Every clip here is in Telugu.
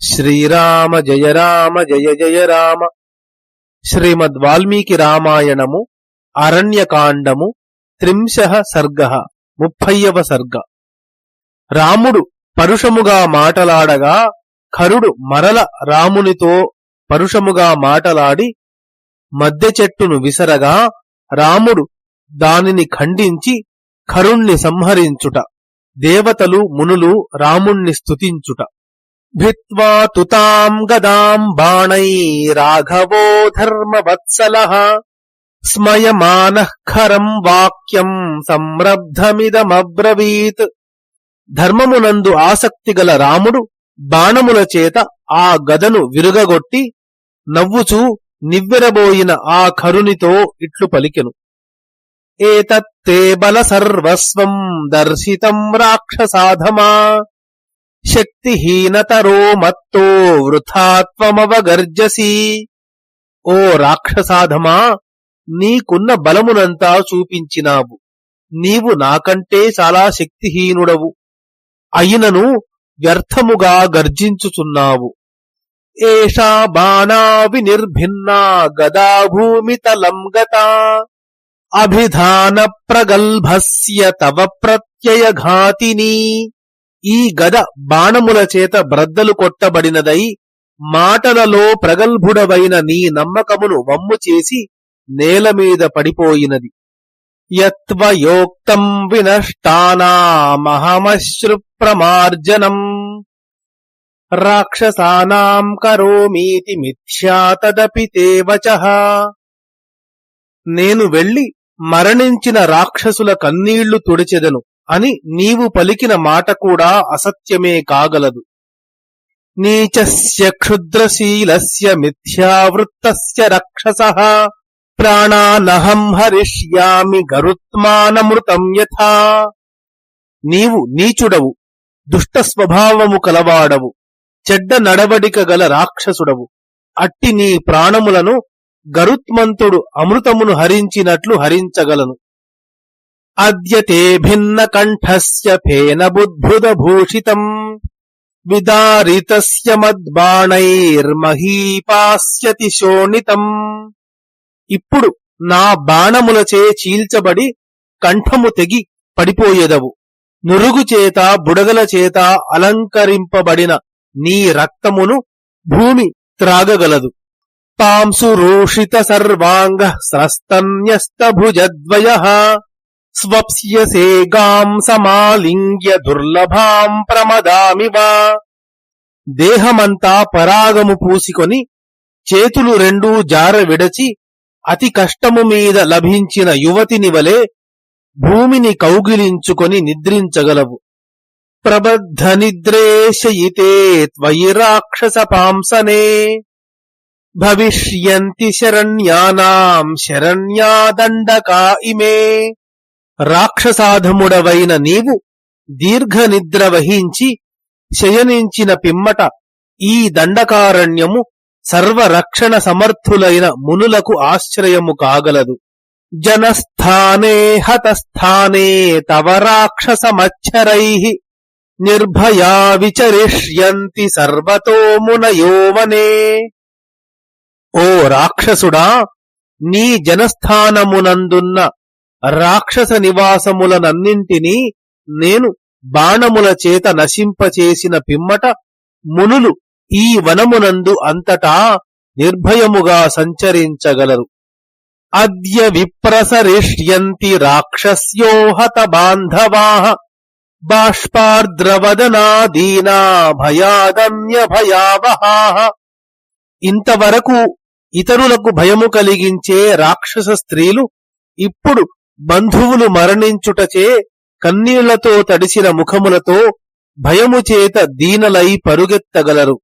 శ్రీరామ జయ రామ జయ జయ రామ. శ్రీమద్ వాల్మీకి రామాయణము అరణ్యకాండము త్రింశ సర్గ ముప్పయ్యవ సర్గ. రాముడు పరుషముగా మాటలాడగా ఖరుడు మరల రామునితో పరుషముగా మాటలాడి మద్దె చెట్టును విసరగా రాముడు దానిని ఖండించి ఖరుణ్ణి సంహరించుట దేవతలు మునులు రాముణ్ణి స్తుతించుట. భిత్వా తుతాం గదాం బాణై రాఘవో ధర్మవత్సలః స్మయమానః ఖరం వాక్యం సంరబ్ధమిదమబ్రవీత్ ధర్మమునందు ఆసక్తి గల రాముడు బాణముల చేత ఆ గదను విరుగగొట్టి నవ్వుచూ నివ్వెరబోయిన ఆ ఖరునితో ఇట్లు పలికెను. ఏతత్తే బల సర్వస్వం దర్శితం రాక్షసాధమా। శక్తిహీనతరో మత్తో వృథాత్వమవగర్జసి. ఓ రాక్షసాధమా నీకున్న బలమునంతా చూపించినావు. నీవు నాకంటే చాలా శక్తిహీనుడవు. అయినను వ్యర్థముగా గర్జించుచున్నావు. ఏషా బాణా వినిర్భిన్నా గదా భూమితలం గతా. అభిధాన ప్రగల్భస్య తవ ప్రత్యయఘాతిని ఈ గద బాణముల చేత బ్రద్దలు కొట్టబడినదై మాటలలో ప్రగల్భుడవైన నీ నమ్మకమును వమ్ము చేసి నేల మీద పడిపోయినది. యత్వయోక్తం వినష్టానామహమశ్రు ప్రమార్జనం రాక్షసానాం కరోమీతి మిథ్యా తదపి తేవచ నేను వెళ్ళి మరణించిన రాక్షసుల కన్నీళ్ళు తుడిచెదను. అని నీవు పలికిన మాట కూడా అసత్యమే కాగలదు. నీచస్య క్షుద్రశీలస్య మిథ్యావృత్తస్య రక్షస ప్రాణానహం హరిష్యామి గరుత్మానమృతం యథా. నీవు నీచుడవు దుష్ట స్వభావము కలవాడవు చెడ్డ నడవడిక గల రాక్షసుడవు. అట్టి నీ ప్రాణములను గరుత్మంతుడు అమృతమును హరించినట్లు హరించగలను. అద్యతే భిన్న కంఠస్య ఫేన బుద్భుద భూషితం విదారితస్య మద్బాణైర్మహీపాస్యతి శోణితం ఇప్పుడు నా బాణములచే చీల్చబడి కంఠము తెగి పడిపోయేదవు నురుగు చేత బుడగల చేత అలంకరింపబడిన నీ రక్తమును భూమి త్రాగగలదు పాంసురోషిత సర్వాంగ స్రస్తన్యస్త భుజద్వయ స్వప్స్య సేగాం సమాలింగ్య దుర్లభాం ప్రమదామివా దేహమంతా పరాగము పూసికొని చేతులు రెండూ జార విడచి అతి కష్టము మీద లభించిన యువతిని వలె భూమిని కౌగిలించుకొని నిద్రించగలవు. ప్రబద్ధ నిద్రేశయితే త్వయి రాక్షస పాంసనే భవిష్యంతి శరణ్యానాం శరణ్యాదండకా ఇమే. రాక్షసాధముడవైన నీవు దీర్ఘనిద్ర వహించి శయనించిన పిమ్మట ఈ దండకారణ్యము సర్వరక్షణ సమర్థులైన మునులకు ఆశ్రయము కాగలదు. జనస్థానే హతస్థానే తవ రాక్షసమచ్చరై నిర్భయా విచరిష్యంతి సర్వతో మునయోవనే. ఓ రాక్షసుడా నీ జనస్థానమునందున్న రాక్షస నివాసములనన్నింటినీ నేను బాణముల చేత నశింపచేసిన పిమ్మట మునులు ఈ వనమునందు అంతటా నిర్భయముగా సంచరించగలరు. అద్య విప్రసరిష్యంతి రాక్షస్యోహత బాంధవాహ బాష్పార్ద్రవదనాదీనా భయాదమ్య భయావహా ఇంతవరకు ఇతరులకు భయము కలిగించే రాక్షస స్త్రీలు ఇప్పుడు బంధువులు మరణించుటచే కన్నీళ్ళతో తడిసిన ముఖములతో భయము చేత దీనలై పరుగెత్తగలరు.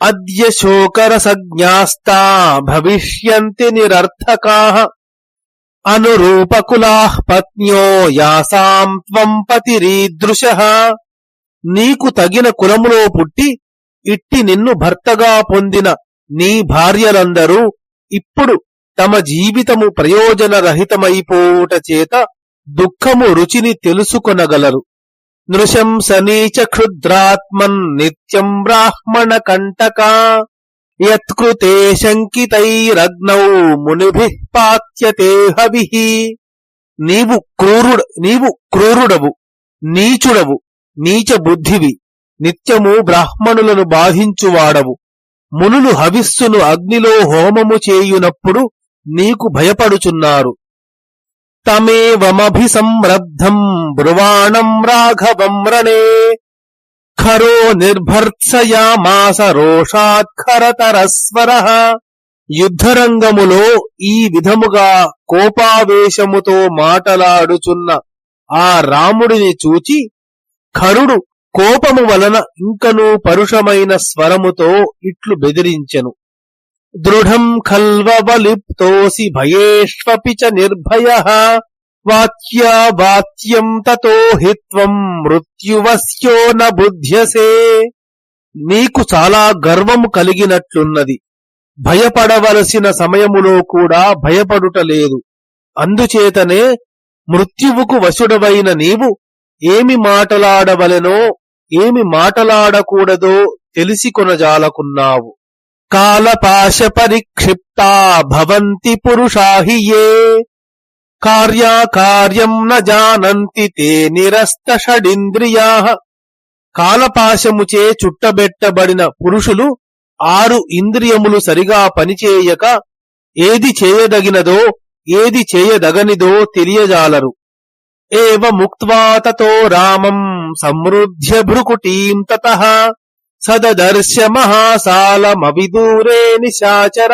అద్య శోకరసజ్ఞాస్తా భవిష్యంతి నిరర్థకా అనురూపకులా పత్న్యో యాసాం త్వం పతిరీదృశ. నీకు తగిన కులములో పుట్టి ఇట్టి నిన్ను భర్తగా పొందిన నీ భార్యలందరూ ఇప్పుడు తమ జీవితము ప్రయోజనరహితమైపోవుట చేత దుఃఖము రుచిని తెలుసుకొనగలరు. నృశంసనీచ క్షుద్రాత్మన్ నిత్యం బ్రాహ్మణ కంటకా యత్కృతే శంకితైరగ్నౌ మునిభి పాత్యతే హవి. నీవు క్రూరుడ నీవు క్రూరుడవు నీచుడవు నీచ బుద్ధివి నిత్యము బ్రాహ్మణులను బాధించువాడవు. మునులు హవిస్సును అగ్నిలో హోమము చేయునప్పుడు నీకు భయపడుచున్నారు. తమేవమభిసంరబ్ధం బ్రువాణం రాఘవం రణే ఖరో నిర్భర్త్సయామాస రోషాత్ఖరతరస్వర యుద్ధరంగములో ఈ విధముగా కోపావేశముతో మాటలాడుచున్న ఆ రాముడిని చూచి ఖరుడు కోపము వలన ఇంకనూ పరుషమైన స్వరముతో ఇట్లు బెదిరించెను. దృఢం ఖల్వలిప్తోసి భయేష్వపి చ నిర్భయ. వాచ్యా వాచ్యం తతో హిత్వం మృత్యువస్యో న బుధ్యసే. నీకు చాలా గర్వము కలిగినట్లున్నది. భయపడవలసిన సమయములో కూడా భయపడుటలేదు అందుచేతనే మృత్యువుకు వశుడవైన నీవు ఏమి మాటలాడవలెనో ఏమి మాటలాడకూడదో తెలిసి కొనజాలకున్నావు. కాలపాశ పరిక్షిప్తా భవంతి పురుషాహియే కార్యాకార్యం న జానంతి తే నిరస్త షడింద్రియా కాలపాశముచే చుట్టబెట్టబడిన పురుషులు ఆరు ఇంద్రియములు సరిగా పనిచేయక ఏది చేయదగినదో ఏది చేయదగనిదో తెలియజాలరు. ఏవ ముక్త్వా తతో రామం సమృద్ధ్య భృకుటీం తత। సదర్శ మహాసాలమవిదూరే నిశాచర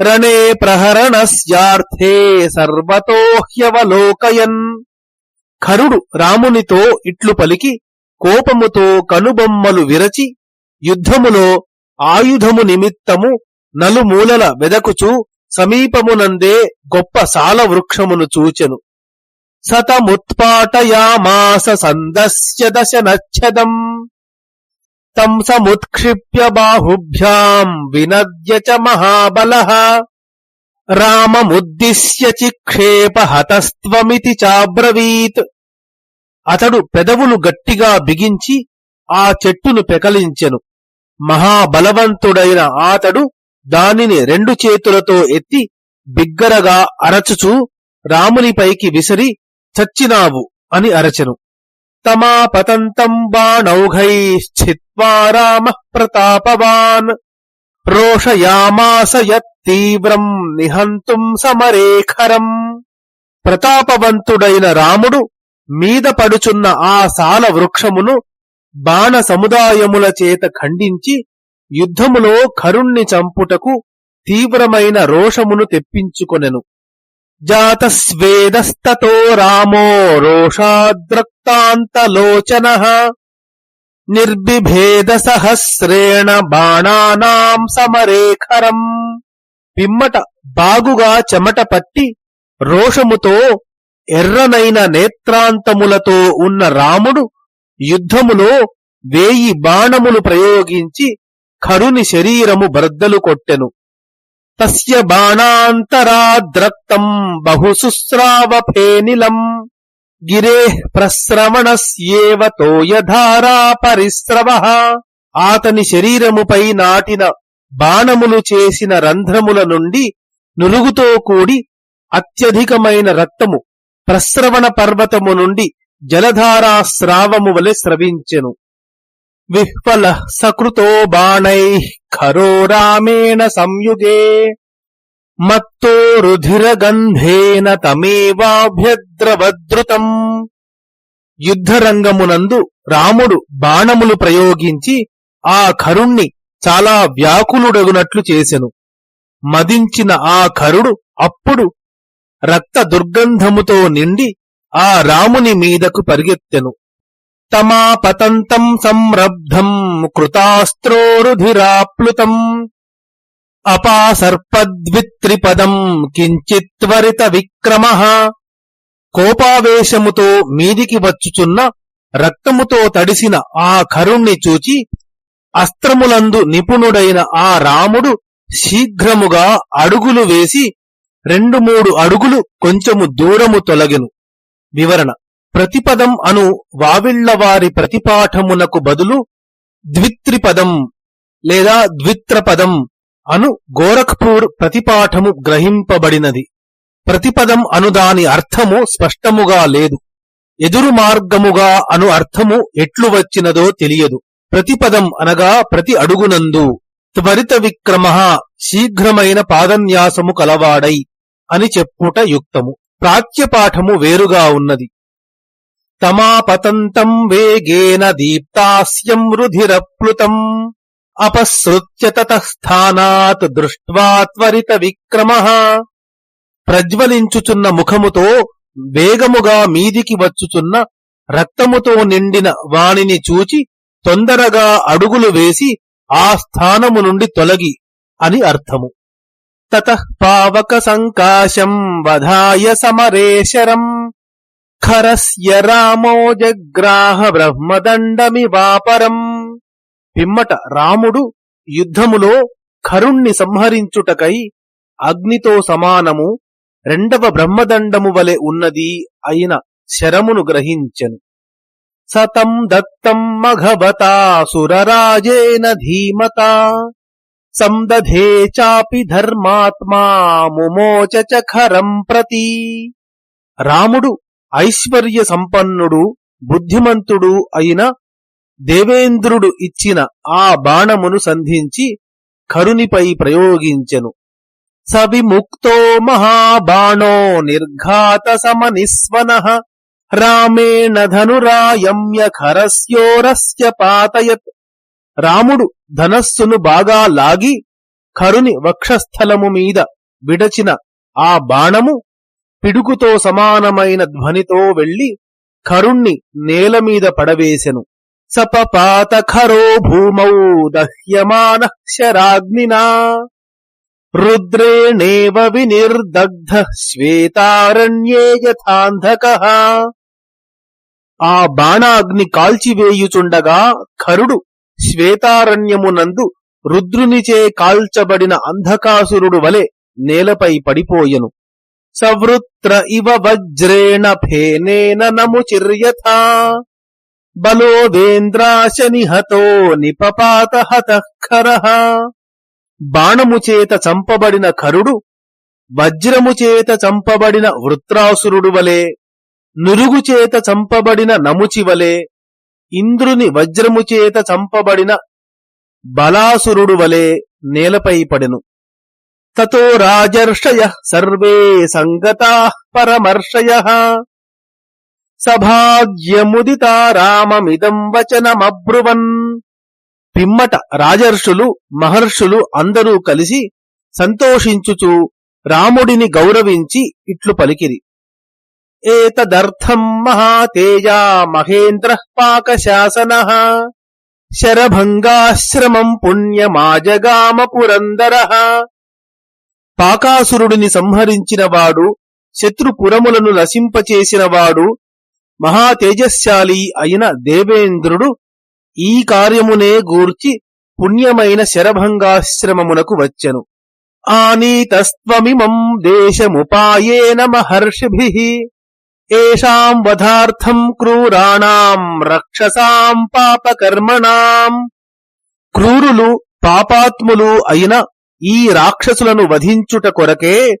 రణే ప్రహరణస్యార్థే సర్వతో హ్యవలోకయన్ ఖరుడు రామునితో ఇట్లు పలికి కోపముతో కనుబొమ్మలు విరచి యుద్ధములో ఆయుధము నిమిత్తము నలుమూలల వెదకుచు సమీపమునందే గొప్ప సాల వృక్షమును చూచెను. సతముత్పాటయామాస సందస్య దశ నచ్చదం తం సముత్క్షిప్య బాహుభ్యాం వినద్య చ మహాబల రామముద్దిశ్య చిక్షేప హతస్త్వమితి చాబ్రవీత్ అతడు పెదవులు గట్టిగా బిగించి ఆ చెట్టును పెకలించెను. మహాబలవంతుడైన ఆతడు దానిని రెండు చేతులతో ఎత్తి బిగ్గరగా అరచుచూ రామునిపైకి విసిరి చచ్చినావు అని అరచెను. తమాపతంతం బాణౌఘైశ్చిత్వా రామ ప్రతాపవాన్ రోషయామాస యత్తీవ్రం నిహంతుం సమరేఖరం ప్రతాపవంతుడైన రాముడు మీద పడుచున్న ఆ సాల వృక్షమును బాణ సముదాయముల చేత ఖండించి యుద్ధములో ఖరుణ్ణి చంపుటకు తీవ్రమైన రోషమును తెప్పించుకొనెను. జాతస్వేదస్తతో రామో రోషాద్రక్తాంతలోచన నిర్బిభేద సహస్రేణ బాణానాం సమరేఖరం పిమ్మట బాగుగా చెమట పట్టి రోషముతో ఎర్రనైన నేత్రాంతములతో ఉన్న రాముడు యుద్ధములో వేయి బాణములు ప్రయోగించి ఖరుని శరీరము బర్దలు కొట్టెను. తస్య బాణాంతరాద్రక్తం బహుశుస్రావఫేనిలం గిరే ప్రస్రవణస్యేవ తోయధారా పరిస్రవ. ఆతని శరీరముపై నాటిన బాణములు చేసిన రంధ్రముల నుండి నులుగుతో కూడి అత్యధికమైన రక్తము ప్రస్రవణ పర్వతము నుండి జలధారా స్రావము వలె స్రవించెను. విహ్వల సకృతో బాణై ఖరో రామేణ సంయుగే మత్తో రుధిరగంధేన తమేవాభ్యద్రవద్రుతం యుద్ధరంగమునందు రాముడు బాణములు ప్రయోగించి ఆ ఖరుణ్ణి చాలా వ్యాకులుడగునట్లు చేసెను. మదించిన ఆ ఖరుడు అప్పుడు రక్త దుర్గంధముతో నిండి ఆ రాముని మీదకు పరిగెత్తెను. తమాపతంతం సంరబ్ధం కృతాస్త్రోరుధిరాప్లుతం అపాసర్పద్విత్రిపదం కించిత్వరిత విక్రమ కోపావేశముతో మీదికి వచ్చుచున్న రక్తముతో తడిసిన ఆ కరుణ్ణి చూచి అస్త్రములందు నిపుణుడైన ఆ రాముడు శీఘ్రముగా అడుగులు వేసి రెండు మూడు అడుగులు కొంచెము దూరము తొలగెను. వివరణ. ప్రతిపదం అను వావిళ్ళవారి ప్రతిపాఠమునకు బదులు ద్విత్రిపదం లేదా ద్విత్రపదం అను గోరఖ్పూర్ ప్రతిపాఠము గ్రహింపబడినది. ప్రతిపదం అను దాని అర్థము స్పష్టముగా లేదు. ఎదురు మార్గముగా అను అర్థము ఎట్లు వచ్చినదో తెలియదు. ప్రతిపదం అనగా ప్రతి అడుగునందు త్వరిత విక్రమ శీఘ్రమైన పాదన్యాసము కలవాడై అని చెప్పుట యుక్తము. ప్రాచ్యపాఠము వేరుగా ఉన్నది. తమాపతంతం వేగేన దీప్తాస్యం రుధిరప్లుతం అపసృత్య తతస్థానాత్ దృష్ట్వా త్వరిత విక్రమ. ప్రజ్వలించుచున్న ముఖముతో వేగముగా మీదికి వచ్చుచున్న రక్తముతో నిండిన వాణిని చూచి తొందరగా అడుగులు వేసి ఆ స్థానము నుండి తొలగి అని అర్థము. తత పావక సంకాశం వధాయ సమరేశరం. ఖరస్య రామో జగ్రాహ బ్రహ్మదండమివాపరం. పిమ్మట రాముడు యుద్ధములో ఖరుణ్ణి సంహరించుటకై అగ్నితో సమానము రెండవ బ్రహ్మదండము వలె ఉన్నది అయిన శరమును గ్రహించెను. సతం దత్తం మఘవతా సురరాజేన ధీమతా. సందధే చాపి ధర్మాత్మా ముమోచ ఖరం ప్రతి. రాముడు ఐశ్వర్య సంపన్నుడు బుద్ధిమంతుడు అయిన దేవేంద్రుడు ఇచ్చిన ఆ బాణమును సంధించి కరునిపై ప్రయోగించెను. సవిముక్తో మహాబాణో నిర్ఘాత సమనిస్వన రామేణ ధనురాయమ్య ఖరస్యోరస్య పాతయత్. రాముడు ధనస్సును బాగా లాగి కరుని వక్షస్థలము మీద విడచిన ఆ బాణము పిడుగుతో సమానమైన ధ్వనితో వెళ్ళి ఖరుణ్ణి నేలమీద పడవేశెను సపపాత ఖరో భూమౌ దహ్యమాన శరాగ్నినా రుద్రేణేవ వినిర్దగ్ధ శ్వేతారణ్యే యథాంధక. ఆ బాణాగ్ని కాల్చివేయుచుండగా ఖరుడు శ్వేతారణ్యమునందు రుద్రునిచే కాల్చబడిన అంధకాసురుడు వలె నేలపై పడిపోయెను. సవృత్ర ఇవ వజ్రేణ ఫేనేన నముచిర్యథా బలోదేంద్రాశనిహతో నిపపాత హతఃఖర బాణముచేత చంపబడిన కరుడు వజ్రముచేత చంపబడిన వృత్రాసురుడు వలె నురుగుచేత చంపబడిన నముచి వలె ఇంద్రుని వజ్రముచేత చంపబడిన బలాసురుడు వలె నేలపై పడెను. తతో రాజర్షయ సర్వే సంగతా పరమర్షయ। సభాగ్యముదితా రామమిదం వచనమబ్రువన్। పిమ్మట రాజర్షులు మహర్షులు అందరూ కలిసి సంతోషించుచు రాముడిని గౌరవించి ఇట్లు పలికిరి. ఏతదర్థం మహాతేజా మహేంద్ర పాకశాసన। శరభంగాశ్రమం పుణ్యమాజగామ పురందర। పాకాసురుడిని సంహరించినవాడు శత్రుపురములను నశింపచేసినవాడు మహాతేజశాలి అయిన దేవేంద్రుడు ఈ కార్యమునే గూర్చి పుణ్యమైన శరభంగాశ్రమమునకు వచ్చెను. ఆనీతస్త్వమిమం దేశముపాయేన మహర్షిభి. ఏషాం వధార్థం క్రూరాణాం రక్షసాం పాపకర్మణాం. క్రూరులు పాపాత్ములు అయిన ఈ రాక్షసులను వధించుట కొరకే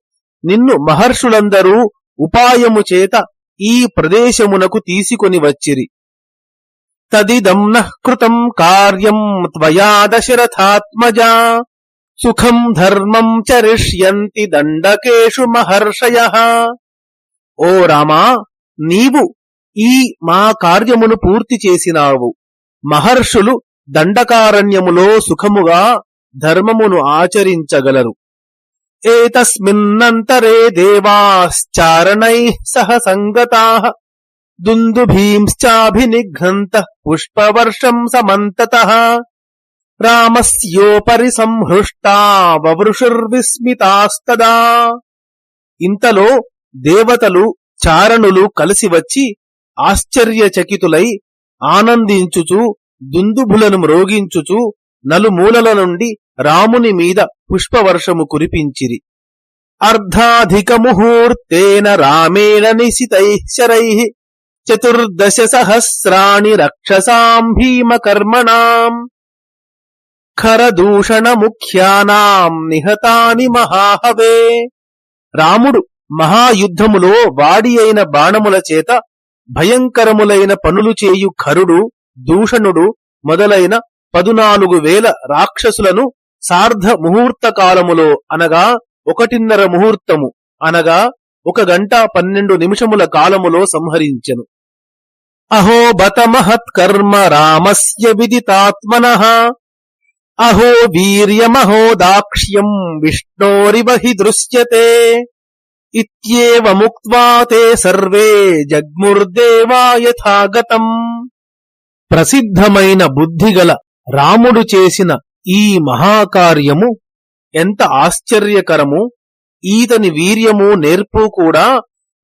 నిన్ను మహర్షులందరూ ఉపాయము చేత ఈ ప్రదేశమునకు తీసుకొని వచ్చిరి. తదిదం నః కృతం కార్యం త్వయా దశరథాత్మజా. సుఖం ధర్మం చరిష్యంతి దండకేషు మహర్షయ. ఓ రామా నీవు ఈ మా కార్యమును పూర్తి చేసినావు. మహర్షులు దండకారణ్యములో సుఖముగా ధర్మమును ఆచరించగలరు. ఏతస్మిన్నంతరే దేవాశ్చారణై సహ సంగతా దుందుభీంశ్చాభినిఘ్నంత పుష్పవర్షం సమంతత రామస్యోపరి సంహృష్టా వవృషుర్విస్మితాస్తదా ఇంతలో దేవతలు చారణులు కలిసి వచ్చి ఆశ్చర్యచకితులై ఆనందించుచు దుందుభులను మ్రోగించుచు నలుమూలల నుండి రాముని మీద పుష్పవర్షము కురిపించిరి. అర్ధాధిక ముహూర్తేన రామేణ నిశితై శరై. చతుర్దశ సహస్రాణి రక్షసాం భీమకర్మణాం. ఖరదూషణ ముఖ్యానాం నిహతాని మహాహవే. రాముడు మహాయుద్ధములో వాడి అయిన బాణముల చేత భయంకరములైన పనులు చేయు ఖరుడు దూషణుడు మొదలైన పదునాలుగు వేల రాక్షసులను సార్ధ ముహూర్త కాలములో అనగా ఒకటిన్నర ముహూర్తము అనగా ఒక గంట పన్నెండు నిమిషముల కాలములో సంహరించెను. అహో బత మహత్కర్మ రామస్య విదితాత్మన. అహో వీర్యమహో దాక్ష్యం విష్ణోరివహి దృశ్యతే. ఇత్యేవముక్త్వా తే సర్వే జగ్ముర్దేవా యథాగతం ప్రసిద్ధమైన బుద్ధిగల రాముడు చేసిన ఈ మహాకార్యము ఎంత ఆశ్చర్యకరము. ఈతని వీర్యము నేర్పు కూడా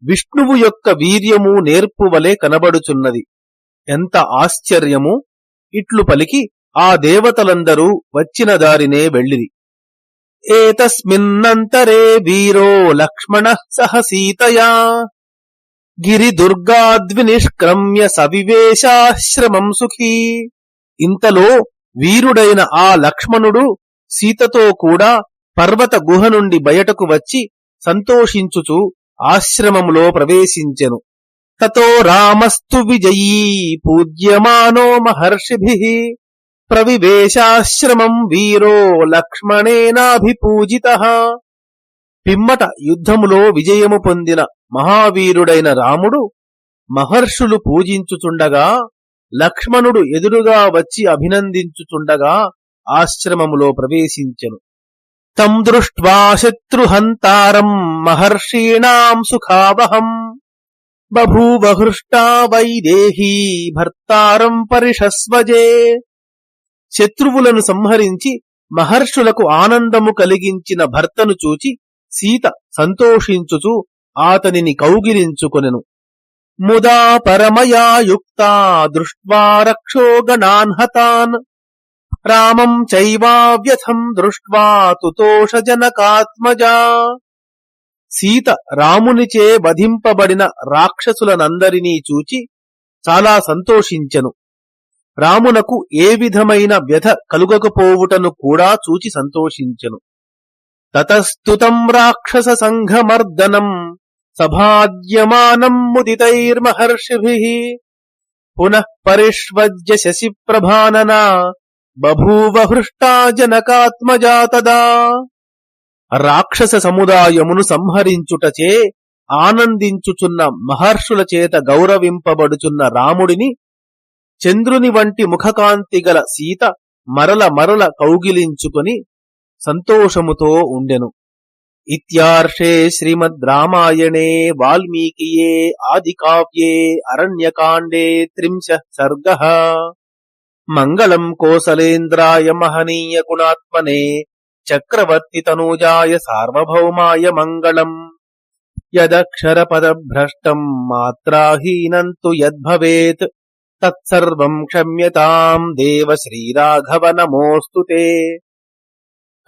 విష్ణువు యొక్క వీర్యము నేర్పు వలె కనబడుచున్నది. ఎంత ఆశ్చర్యము. ఇట్లు పలికి ఆ దేవతలందరూ వచ్చిన దారినే వెళ్ళిరి. ఏతస్మిన్నంతరే వీరో లక్ష్మణ సహ సీతయా. గిరిదుర్గాద్వినిష్క్రమ్య సవివేశాశ్రమం సుఖీ. ఇంతలో వీరుడైన ఆ లక్ష్మణుడు సీతతో కూడా పర్వత గుహ నుండి బయటకు వచ్చి సంతోషించుచు ఆశ్రమంలో ప్రవేశించెను. తతో రామస్తు విజయీ పూజ్యమానో మహర్షిభి ప్రవివేశాశ్రమం వీరో లక్ష్మణేనాభిపూజిత. పిమ్మట యుద్ధములో విజయము పొందిన మహావీరుడైన రాముడు మహర్షులు పూజించుచుండగా లక్ష్మణుడు ఎదురుగా వచ్చి అభినందించుచుండగా ఆశ్రమములో ప్రవేశించెను. తం దృష్ట్వా శత్రుహంతారం మహర్షీణాం సుఖావహం బభూవహృష్టా వైదేహీ భర్తారం పరిషస్వజే. శత్రువులను సంహరించి మహర్షులకు ఆనందము కలిగించిన భర్తను చూచి సీత సంతోషించుచు ఆతనిని కౌగిలించుకొనెను. ముదా పరమయా యుక్తా దృష్ట్వా రక్షో గణాన్ హతాన్ రామం చైవావ్యథం దృష్ట్వా తుతోష జనకాత్మజా సీత రామునిచే వధింపబడిన రాక్షసులనందరినీ చూచి చాలా సంతోషించెను। రామునకు ఏ విధమైన వ్యధ కలుగకపోవుటను కూడా చూచి సంతోషించెను। తతస్తుతం రాక్షస సంఘమర్దనం। సభాద్యమానం ముదితైర్మహర్షిభి. పునః పరిష్వజ్య శశి ప్రభాననా బభూవ హృష్టా రాక్షస సముదాయమును సంహరించుటచే ఆనందించుచున్న మహర్షుల చేత గౌరవింపబడుచున్న రాముడిని చంద్రుని వంటి ముఖకాంతి గల సీత మరల మరల కౌగిలించుకొని సంతోషముతో ఉండెను. ఇత్యార్షే శ్రీమద్ రామాయణే వాల్మీకియే ఆదికావ్యే అరణ్యకాండే త్రింశ సర్గ మంగళం కోసలేంద్రాయ మహనీయ గుణాత్మనే చక్రవర్తి తనూజాయ సార్వభౌమాయ మంగళం యదక్షరపదభ్రష్టం మాత్రాహీనం తు యద్భవేత్ తత్సర్వం క్షమ్యతాం దేవ శ్రీరాఘవ నమోస్తు